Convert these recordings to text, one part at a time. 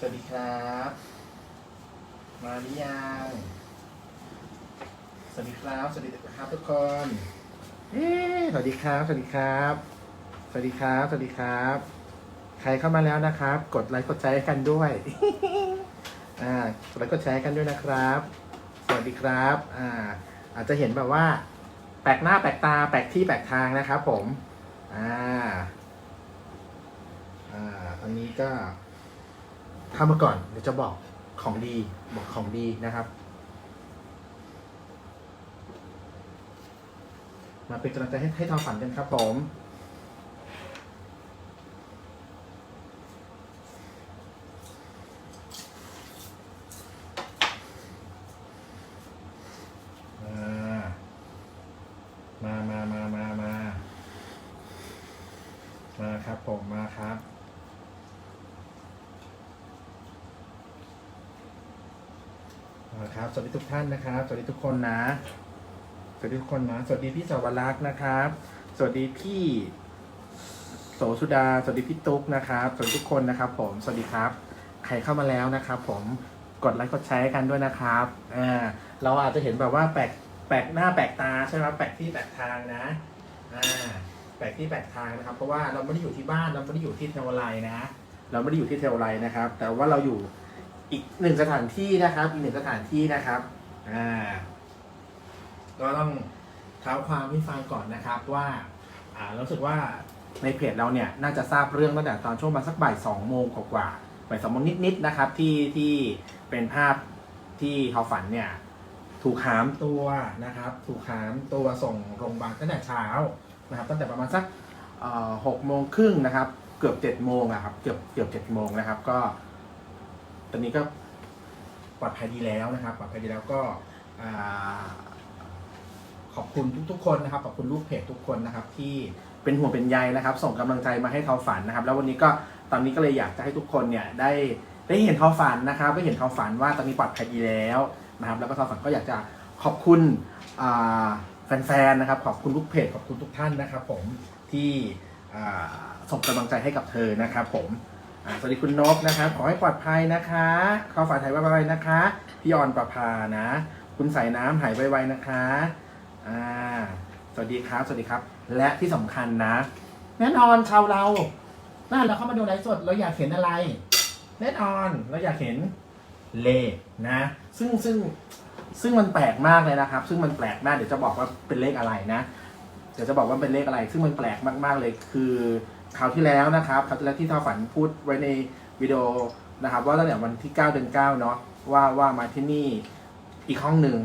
สวัสดีครับ มาหรือยังสวัสดีครับ สวัสดีครับทุกคนเอ๊สวัสดีครับ สวัสดีครับ สวัสดีครับ สวัสดีครับ ใครเข้ามาแล้วนะครับ กดไลค์กดแชร์ให้กันด้วย อ่ากดไลค์กดแชร์ให้กันด้วยนะครับ สวัสดีครับ อ่า อาจจะเห็นแบบว่า แปลกหน้าแปลกตาแปลกที่แปลกทางนะครับ ผม อ่า อ่า ตอนนี้ก็ ทำมาก่อนเดี๋ยวจะบอกของดีบอกของดีนะครับ มาเป็นกำลังใจให้ให้ทอฝันกันครับผม อ่า มามามามามา มาครับผมมาครับ ครับ สวัสดีทุกท่านนะครับ สวัสดีทุกคนนะ สวัสดีทุกคนนะ สวัสดีพี่สาวรักษ์นะครับ สวัสดีพี่โสสุดา สวัสดีพี่ตุ๊กนะครับ สวัสดีทุกคนนะครับ ผม สวัสดีครับ ใครเข้ามาแล้วนะครับ ผม กดไลค์กดแชร์กันด้วยนะครับ อ่า เราอาจจะเห็นแบบว่าแปลกแปลกหน้าแปลกตาใช่ไหมแปลกที่แปลกทางนะ อ่า แปลกที่แปลกทางนะครับ เพราะว่าเราไม่ได้อยู่ที่บ้าน เราไม่ได้อยู่ที่เทวไลนะ เราไม่ได้อยู่ที่เทวไลนะครับ แต่ว่าเราอยู่ อีกหนึ่งสถานที่นะครับ อีกหนึ่งสถานที่นะครับอ่าก็ต้องเท้าความให้ฟังก่อนนะครับว่าอ่ารู้สึกว่าในเพจเราเนี่ยน่าจะทราบเรื่องตั้งแต่ตอนช่วงประมาณสักบ่ายสองโมงกว่าๆบ่ายสองโมงนิดๆนะครับ ที่ที่เป็นภาพที่เขาฝันเนี่ยถูกหามตัวนะครับ ถูกหามตัวส่งโรงพยาบาลตั้งแต่เช้านะครับ ตั้งแต่ประมาณสักหกโมงครึ่งนะครับ เกือบเจ็ดโมงอะครับ เกือบเกือบเจ็ดโมงนะครับ ก็ ตอนนี้ก็ปลอดภัยดีแล้วนะครับ ปลอดภัยดีแล้วก็ขอบคุณทุกๆคนนะครับ ขอบคุณลูกเพจทุกคนนะครับ ที่เป็นห่วงเป็นใยนะครับ ส่งกำลังใจมาให้ทอฝันนะครับ แล้ววันนี้ก็ตอนนี้ก็เลยอยากจะให้ทุกคนเนี่ยได้ได้เห็นทอฝันนะครับได้เห็นทอฝันว่าตอนนี้ปลอดภัยดีแล้วนะครับ แล้วก็ทอฝันก็อยากจะขอบคุณแฟนๆนะครับ ขอบคุณทุกเพจขอบคุณทุกท่านนะครับ ผมที่ส่งกำลังใจให้กับเธอนะครับ ผม สวัสดีคุณนกนะครับขอให้ปลอดภัยนะคะเข้าฝาไทยไวๆนะคะ พี่ออนประภานะ คุณใส่น้ำหายไวๆนะคะ อ่า สวัสดีครับ สวัสดีครับ และที่สำคัญนะ แน่นอนชาวเราน่าเราเข้ามาดูไลฟ์สดเราอยากเห็นอะไร แน่นอนเราอยากเห็นเลขนะ ซึ่งซึ่งซึ่งมันแปลกมากเลยนะครับ ซึ่งมันแปลกมากเดี๋ยวจะบอกว่าเป็นเลขอะไรนะ เดี๋ยวจะบอกว่าเป็นเลขอะไร ซึ่งมันแปลกมากๆเลยคือ คราวที่แล้วนะครับคราวที่แล้วที่ทอฝันพูดไว้ในวิดีโอนะครับ ว่าตั้งแต่วันที่ 9 เดือน 9 เนาะว่าว่ามาที่นี่อีกห้องหนึ่ง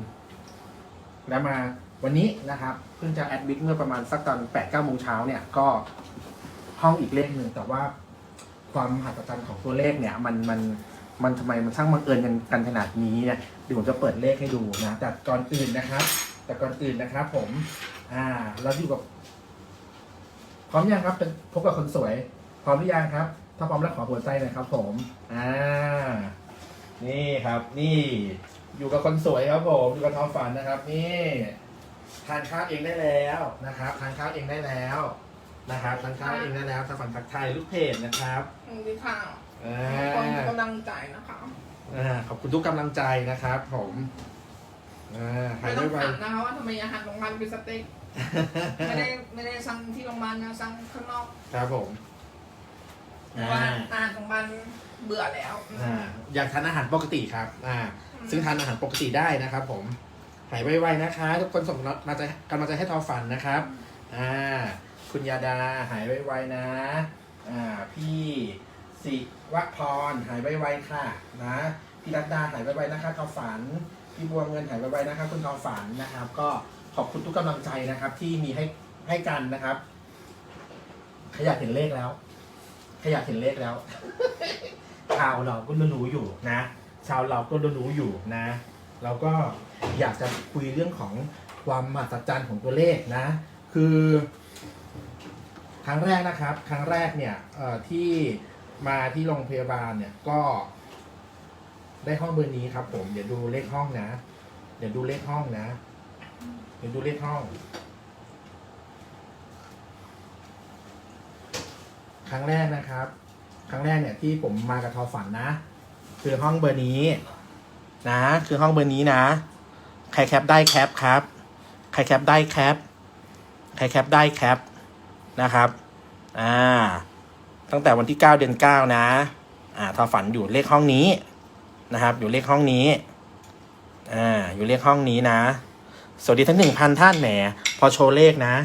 แล้วมาวันนี้นะครับ เพิ่งจะแอดมิดเมื่อประมาณสักตอน8 9โมงเช้าเนี่ยก็ห้องอีกเลขหนึ่งแต่ว่าความมหัศจรรย์ของตัวเลขเนี่ยมันมันมันทำไมมันช่างบังเอิญกันกันขนาดนี้เนี่ยเดี๋ยวผมจะเปิดเลขให้ดูนะแต่ก่อนอื่นนะครับ แต่ก่อนอื่นนะครับ ผมอ่าเราอยู่กับ พร้อมยังครับเป็นพบกับคนสวย พร้อมหรือยังครับ ถ้าพร้อมแล้วขอหัวใจหน่อยครับ ผมอ่านี่ครับ นี่อยู่กับคนสวยครับผมอยู่กับทอฝันนะครับ นี่ทานข้าวเองได้แล้วนะครับทานข้าวเองได้แล้วนะครับทานข้าวเองได้แล้วทอฝันทักทายลูกเพจนะครับสวัสดีค่ะอ่าขอบคุณกำลังใจนะคะอ่าขอบคุณทุกกำลังใจนะครับ ผมอ่าหาไม่ยต้องไวถามนะคะว่าทำไมอาหารโรงพยาบาลเป็นสเต็ก ไม่ได้ไม่ได้สั่งที่โรงพยาบาลนะสั่งข้างนอกๆครับผมเพราะว่าอาหารโรงพยาบาลเบื่อแล้วอ่าอยากทานอาหารปกติครับอ่า ซึ่งทานอาหารปกติได้นะครับผม หายไวๆนะคะ ทุกคนส่งมาจะกำลังใจให้ทอฝันนะครับ อ่า คุณยาดาหายไวๆนะ อ่า พี่สิวพรหายไวๆค่ะ นะ พี่รัตดาหายไวๆนะคะทอฝัน พี่บัวเงินหายไวๆนะคะ คุณทอฝันนะครับ ก็ ขอบคุณทุกกำลังใจนะครับ ที่มีให้ให้กันนะครับ ขยากเห็นเลขแล้ว ขยากเห็นเลขแล้ว ชาวเราก็รู้อยู่นะ ชาวเราก็รู้อยู่นะ เราก็อยากจะคุยเรื่องของความมหัศจรรย์ของตัวเลขนะ คือ ครั้งแรกนะครับ ครั้งแรกเนี่ยที่มาที่โรงพยาบาลเนี่ยก็ ได้ห้องเบอร์นี้ครับ ผม เดี๋ยวดูเลขห้องนะ เดี๋ยวดูเลขห้องนะ ดี๋ยวดูเลขห้อง ครั้งแรกนะครับ ครั้งแรกเนี่ยที่ผมมากับทอฝันนะ คือห้องเบอร์นี้ นะ คือห้องเบอร์นี้นะ ใครแคปได้แคปครับ ใครแคปได้แคป ใครแคปได้แคปนะครับ อ่า ตั้งแต่วันที่เก้าเดือนเก้านะ อ่าทอฝันอยู่เลขห้องนี้นะครับ อยู่เลขห้องนี้ อ่า อยู่เลขห้องนี้นะ สวัสดีทั้งหนึ่งพันท่านแหม พอโชว์เลขนะ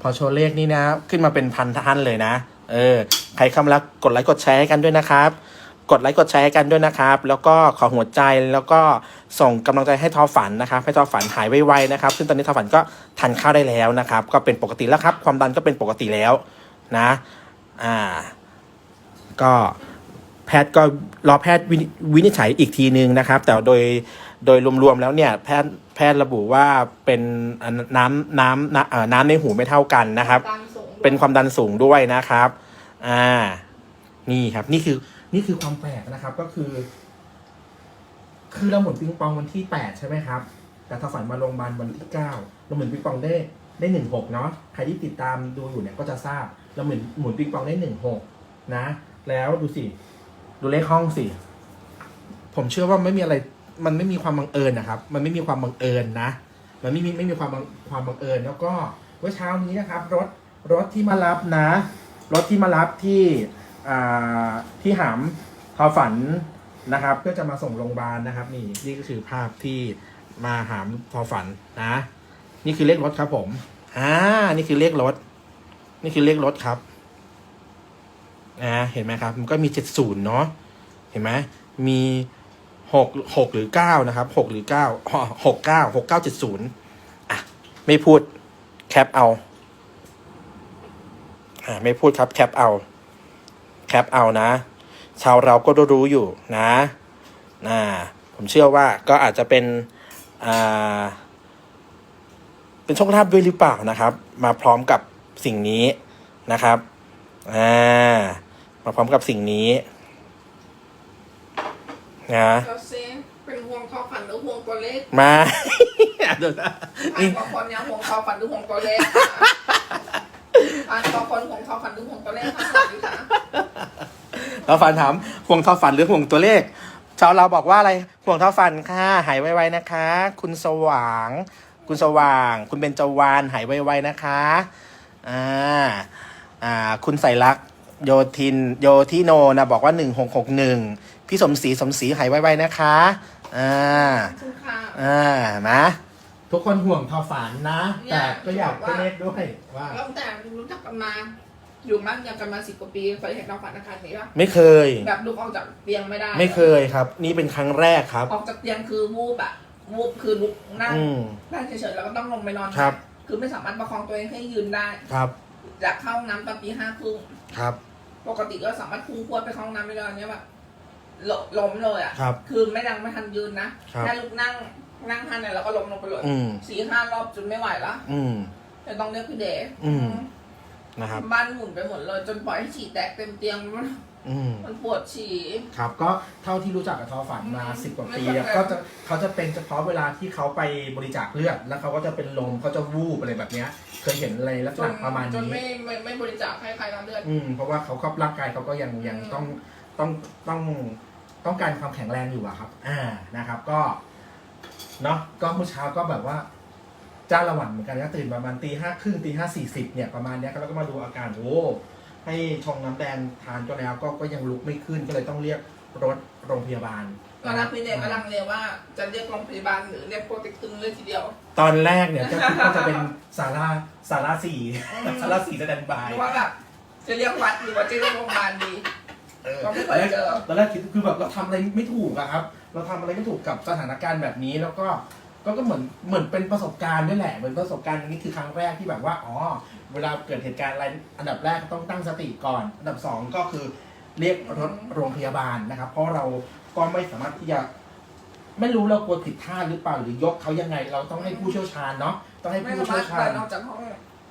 พอโชว์เลขนี่นะ ขึ้นมาเป็นพันท่านเลยนะ เออ ใครคำลักกดไลค์กดแชร์ให้กันด้วยนะครับ กดไลค์กดแชร์ให้กันด้วยนะครับ แล้วก็ขอหัวใจแล้วก็ส่งกำลังใจให้ทอฝันนะครับ ให้ทอฝันหายไวๆนะครับ ซึ่งตอนนี้ทอฝันก็ทานข้าวได้แล้วนะครับ ก็เป็นปกติแล้วครับ ความดันก็เป็นปกติแล้วนะ อ่า ก็ แพทย์ก็รอแพทย์วินิวินิจฉัยอีกทีนึงนะครับ แต่โดยโดยรวมๆแล้วเนี่ยแพทย์แพทย์ระบุว่าเป็นอ่าน้ำน้ำน้ำเอ่อน้ำในหูไม่เท่ากันนะครับตามสูงเป็นความดันสูงด้วยนะครับอ่านี่ครับ นี่คือนี่คือความแปลกนะครับก็คือ คือเราหมุนปิงปองวันที่แปดใช่ไหมครับ แต่ถ้าฝันมาโรงพยาบาลวันที่เก้าเราหมุนปิงปองได้ได้หนึ่งหกเนาะใครที่ติดตามดูอยู่เนี่ยก็จะทราบเราหมุนหมุนปิงปองได้หนึ่งหกนะ แล้วดูสิ ดูเลขห้องสิ ผมเชื่อว่าไม่มีอะไร มันไม่มีความบังเอิญนะครับ มันไม่มีความบังเอิญนะ มันไม่มีไม่มีความบังความบังเอิญ แล้วก็เมื่อเช้านี้นะครับ รถรถที่มารับนะ รถที่มารับที่ที่หามทอฝันนะครับ เพื่อจะมาส่งโรงพยาบาลนะครับ นี่นี่ก็คือภาพที่มาหามทอฝันนะ นี่คือเลขรถครับผมอ่านี่คือเลขรถ นี่คือเลขรถครับ นะเห็นไหมครับ มันก็มีเจ็ดศูนย์เนาะเห็นไหมมีหกหกหรือเก้านะครับหกหรือเก้าหกเก้าหกเก้าเจ็ดศูนย์อะ ไม่พูดแคปเอา อ่าไม่พูดครับแคปเอา แคปเอานะ ชาวเราก็รู้อยู่นะอ่าผมเชื่อว่าก็อาจจะเป็นอ่าเป็นโชคลาภด้วยหรือเปล่านะครับ มาพร้อมกับสิ่งนี้นะครับ อ่า มาพร้อมกับสิ่งนี้ นะเราเซเป็นห่วงความฝันหรือห่วงตัวเลขมา เดี๋ยวนะอ่านบางคนเนี่ยห่วงความฝันหรือห่วงตัวเลขอ่านบางคนห่วงความฝันหรือห่วงตัวเลขค่ะสวัสดีค่ะเราฝันถามห่วงเท่าฝันหรือห่วงตัวเลข ชาวเราบอกว่าอะไรห่วงเท่าฝันค่ะหายไวๆนะคะ คุณสว่าง คุณสว่าง คุณเบญจวานหายไวๆนะคะอ่าอ่าคุณใส่รักษณ์ โยทินโยทิโนนะบอกว่าหนึ่งหกหกหนึ่งพี่สมศรีสมศรีหายไวๆนะคะ อ่าขอบคุณค่ะอ่านะทุกคนห่วงเท่าฝันนะ เนี่ยแต่ก็อยากให้เลขด้วยว่า ตั้งแต่รู้จักกันมา อยู่มั่นยังกันมาสิบกว่าปีเคยเห็นเราฝันอาคารนี้ปะไม่เคย แบบลุกออกจากเตียงไม่ได้ไม่เคยครับ นี่เป็นครั้งแรกครับ ออกจากเตียงคือวูบอะวูบคือลุกนั่งอืม นั่งเฉยๆแล้วก็ต้องลงไปนอนครับ คือไม่สามารถประคองตัวเองให้ยืนได้ ครับ อยากเข้าห้องน้ำตอนปีห้าครึ่งครับ ปกติก็สามารถพุ่งพรวดไปเข้าห้องน้ำไม่ได้เนี้ยแบบลล้มเลยอะครับคือไม่ดังไม่ทันยืนนะครับแค่ลุกนั่งนั่งทันเนี่ยแล้วก็ล้มลงไปเลยอืม สี่ห้ารอบจนไม่ไหวละอืม จะต้องเรียกพี่เด๋อืม นะครับ บ้านหมุนไปหมดเลย จนปล่อยให้ฉี่แตกเต็มเตียงมัน อืม มันปวดฉี่ ครับก็เท่าที่รู้จักกับทอฝันมาอืมสิบกว่าปีไม่อะเป็นไรก็จะเขาจะเป็นเฉพาะเวลาที่เขาไปบริจาคเลือดแล้วเขาก็จะเป็นลมเขาจะวูบอะไรแบบเนี้ย เคยเห็นอะไรลักษจนณะประมาณจนนี้ ไม่ไม่ไม่บริจาคให้ใครน้ำเลือด อืม เพราะว่าเขาก็ร่างกายเขาก็ยังยังอืม ต้องต้องต้องต้องการความแข็งแรงอยู่อะครับ อ่านะครับ ก็เนาะก็เมื่อเช้าก็แบบว่า จ้าละหวันเหมือนกันนะตื่นประมาณตีห้าครึ่งตีห้าสี่สิบเนี่ยประมาณเนี้ยแล้วก็มาดูอาการโอ้ ให้ชงน้ำแดงทานก็แล้วก็ก็ยังลุกไม่ขึ้นก็เลยต้องเรียกรถโรงพยาบาล ตอนนั้นพี่เด๋กำลังเรียกว่าจะเรียกโรงพยาบาลหรือเรียกโปรติกตึงเลยทีเดียว ตอนแรกเนี่ยก็คิดว่าจะเป็นสาราสาราสี่สาราสี่จะดันบายเพราะว่าแบบจะเรียกวัดหรือว่าจะเรียกโรงพยาบาลดี เออก็ไม่เคยเจอ ตอนแรกคิดคือแบบเราทำอะไรไม่ถูกอะครับ เราทำอะไรไม่ถูกกับสถานการณ์แบบนี้แล้วก็ ก็ก็เหมือนเหมือนเป็นประสบการณ์ด้วยแหละเหมือนประสบการณ์อันนี้คือครั้งแรกที่แบบว่าอ๋อเวลาเกิดเหตุการณ์อะไรอันดับแรกต้องตั้งสติก่อน อันดับสองก็คือเรียกรถโรงพยาบาลนะครับ เพราะเราก็ไม่สามารถที่จะไม่รู้เรากลัวผิดท่าหรือเปล่าหรือยกเขายังไง เราต้องให้ผู้เชี่ยวชาญเนาะต้องให้ไม่ผู้สามารเชี่ยถวชาเดิญ นออกจากห้อง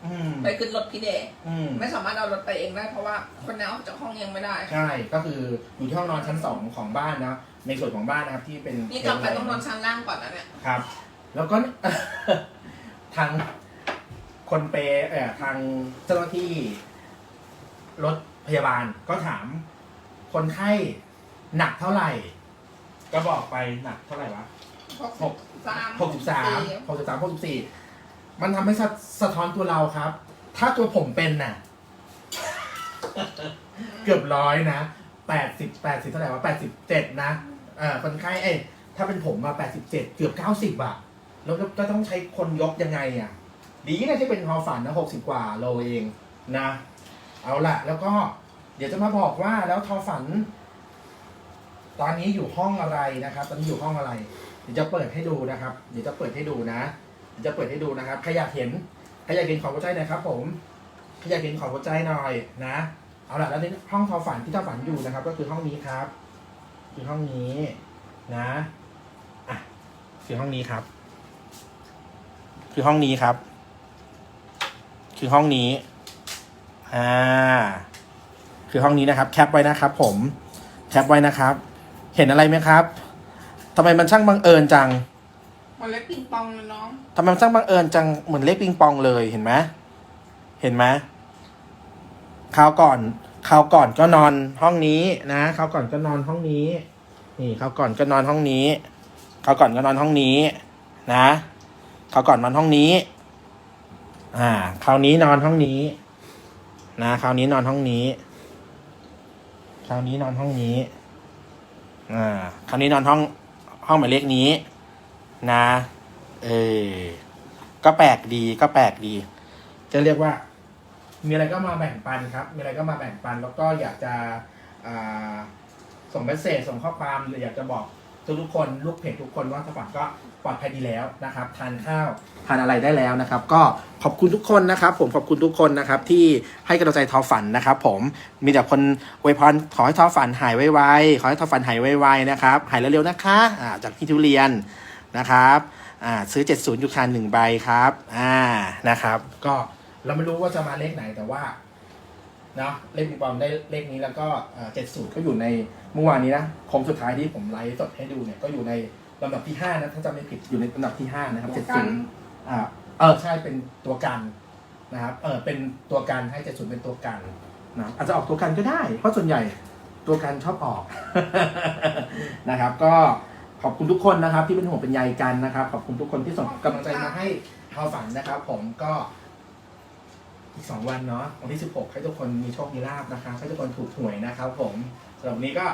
อืมไปขึ้นรถพี่เดย์อืมไม่สามารถเอารถไปเองได้เพราะว่าคนนี้ออกจากห้องเองไม่ได้ ใช่ก็คืออยู่ที่ห้องนอนชั้นสองของบ้านนะในส่วนของบ้านนะครับที่เป็นนี่กลับไปต้องนอนชั้นล่างก่อนนะเนี่ยครับ แล้วก็ ทางคนเปย์เอ่อทางเจ้าหน้าที่รถพยาบาลก็ถาม คนไข้หนักเท่าไหร่ ก็บอกไปหนักเท่าไหร่วะ หกสามหกสิบสามหกสิบสามหกสิบสี่ มันทำให้สะสะท้อนตัวเราครับ ถ้าตัวผมเป็นน่ะ เกือบร้อยนะแปดสิบแปดสิบเท่าไหร่วะแปดสิบเจ็ดนะเอ่าคนไข้เอ้ยถ้าเป็นผมมาแปดสิบเจ็ดเกือบเก้าสิบอะแล้วก็ต้องใช้คนยกยังไงอะดีนะที่เป็นคอฝันนะหกสิบกว่าโลเองนะ เอาละแล้วก็เดี๋ยวจะมาบอกว่าแล้วทอฝัน ตอนนี้อยู่ห้องอะไรนะครับ ตอนนี้อยู่ห้องอะไร เดี๋ยวจะเปิดให้ดูนะครับ เดี๋ยวจะเปิดให้ดูนะ จะเปิดให้ดูนะครับใครอยากเห็นใครอยากเห็นของหัวใจหน่อยครับ ผมใครอยากเห็นของหัวใจหน่อยนะเอาล่ะแล้วในห้องทอฝันที่ทอฝันอยู่นะครับ ก็คือห้องนี้ครับ คือห้องนี้นะอะคือห้องนี้ครับ คือห้องนี้ครับ คือห้องนี้อ่าคือห้องนี้นะครับ แคปไว้นะครับ ผมแคปไว้นะครับ เห็นอะไรไหมครับทำไมมันช่างบังเอิญจัง มันเล็กปิงปองเลยน้อง ทำไมมันช่างบังเอิญจังเหมือนเลขปิงปองเลยเห็นไหมเห็นไหมคราวก่อนคราวก่อนก็นอนห้องนี้นะคราวก่อนก็นอนห้องนี้ นี่คราวก่อนก็นอนห้องนี้คราวก่อนก็นอนห้องนี้ นะคราวก่อนนอนห้องนี้ อ่าคราวนี้นอนห้องนี้ นะคราวนี้นอนห้องนี้คราวนี้นอนห้องนี้ อ่าคราวนี้นอนห้องห้องหมายเลขนี้ นะ เออ ก็แปลกดีก็แปลกดี จะเรียกว่า มีอะไรก็มาแบ่งปันครับ มีอะไรก็มาแบ่งปัน แล้วก็อยากจะส่งเมสเซจส่งข้อความหรืออยากจะบอกทุกทุกคนลูกเพจทุกคนว่าสปอร์ตก็ปลอดภัยดีแล้วนะครับ ทานข้าวทานอะไรได้แล้วนะครับ ก็ขอบคุณทุกคนนะครับ ผมขอบคุณทุกคนนะครับ ที่ให้กำลังใจทอฝันนะครับ ผมมีแต่คนอวยพรขอให้ทอฝันหายไวๆขอให้ทอฝันหายไวๆนะครับ หายเร็วๆนะคะ จากพี่ทุเรียน นะครับอ่าซื้อ 70ยูคานหนึ่งใบครับอ่านะครับ ก็เราไม่รู้ว่าจะมาเลขไหนแต่ว่าเนาะเลขปิงปองได้เลขนี้แล้วก็เจ็ดสูตรก็อยู่ในเมื่อวานนี้นะโคมสุดท้ายที่ผมไลฟ์สดให้ดูเนี่ยก็อยู่ในลำดับที่ห้านะถ้าจำไม่ผิดอยู่ในลำดับที่ห้านะครับตัเจ็วดกัศูนนย์อ่าเออใช่เป็นตัวกันนะครับเออเป็นตัวกันให้เจ็ดศูนย์เป็นตัวกันนะอาจจะออกตัวกันก็ได้ เพราะส่วนใหญ่ตัวกันชอบออกนะครับ ก็ ขอบคุณทุกคนนะครับ ที่เป็นห่วงเป็นใยกันนะครับ ขอบคุณทุกคนที่ส่งกำลังใจมาให้เฮาฝันนะครับ ผมก็อีกสองวันเนาะวันที่สิบหกให้ทุกคนมีโชคมีลาบนะครับให้ทุกคนถูกหวยนะครับ ผมสำหรับวันนี้ก็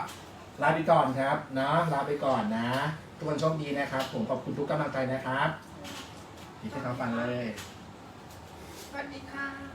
ลาไปก่อนครับเนาะลาไปก่อนนะ ทุกคนโชคดีนะครับ ผมขอบคุณทุกกำลังใจนะครับดีที่เขาฟังเลย สวัสดีค่ะ